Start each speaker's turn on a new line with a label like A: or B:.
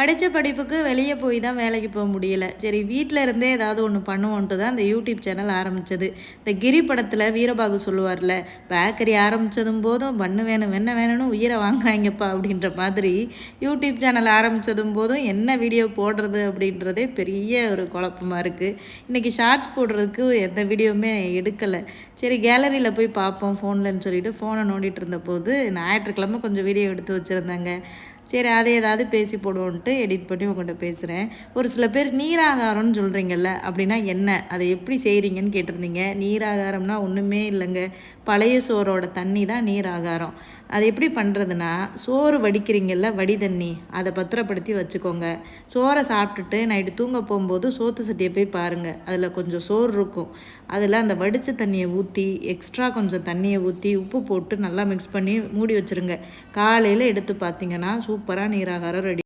A: படித்த படிப்புக்கு வெளியே போய் தான் வேலைக்கு போக முடியல. சரி வீட்டில் இருந்தே ஏதாவது ஒன்று பண்ணுவோன்ட்டு தான் இந்த யூடியூப் சேனல் ஆரம்பித்தது இந்த கிரி படத்தில் வீரபாகு சொல்லுவார்ல பேக்கரி ஆரம்பித்ததும் போதும் பண்ணு வேணும் என்ன வேணும்னு உயிரை வாங்குறாங்கப்பா அப்படின்ற மாதிரி யூடியூப் சேனல் ஆரம்பித்ததும் போதும் என்ன வீடியோ போடுறது அப்படின்றதே பெரிய ஒரு குழப்பமாக இருக்குது இன்றைக்கி ஷார்ட்ஸ் போடுறதுக்கு எந்த வீடியோவுமே எடுக்கலை. சரி கேலரியில் போய் பார்ப்போம் ஃபோன்லன்னு சொல்லிட்டு ஃபோனை நோண்டிட்டு இருந்த போது ஞாயிற்றுக்கிழமை கொஞ்சம் வீடியோ எடுத்து வச்சுருந்தாங்க. சரி அதை ஏதாவது பேசி போடுவோன்ட்டு எடிட் பண்ணி உங்கள்கிட்ட பேசுகிறேன் ஒரு சில பேர் நீராகாரம்னு சொல்கிறீங்கல்ல அப்படின்னா என்ன? அதை எப்படி செய்கிறீங்கன்னு கேட்டிருந்தீங்க. நீராகாரம்னா ஒன்றுமே இல்லைங்க. பழைய சோறோட தண்ணி தான் நீராகாரம். அது எப்படி பண்ணுறதுனா சோறு வடிக்கிறீங்கல்ல வடி தண்ணி அதை பத்திரப்படுத்தி வச்சுக்கோங்க. சோறை சாப்பிட்டுட்டு நைட்டு தூங்க போகும்போது சோத்து சட்டியை போய் பாருங்கள் அதில் கொஞ்சம் சோறு இருக்கும். அதில் அந்த வடித்த தண்ணியை ஊற்றி எக்ஸ்ட்ரா கொஞ்சம் தண்ணியை ஊற்றி உப்பு போட்டு நல்லா மிக்ஸ் பண்ணி மூடி வச்சுருங்க. காலையில் எடுத்து பார்த்தீங்கன்னா சூப்பராக நீராகாரம் ரெடி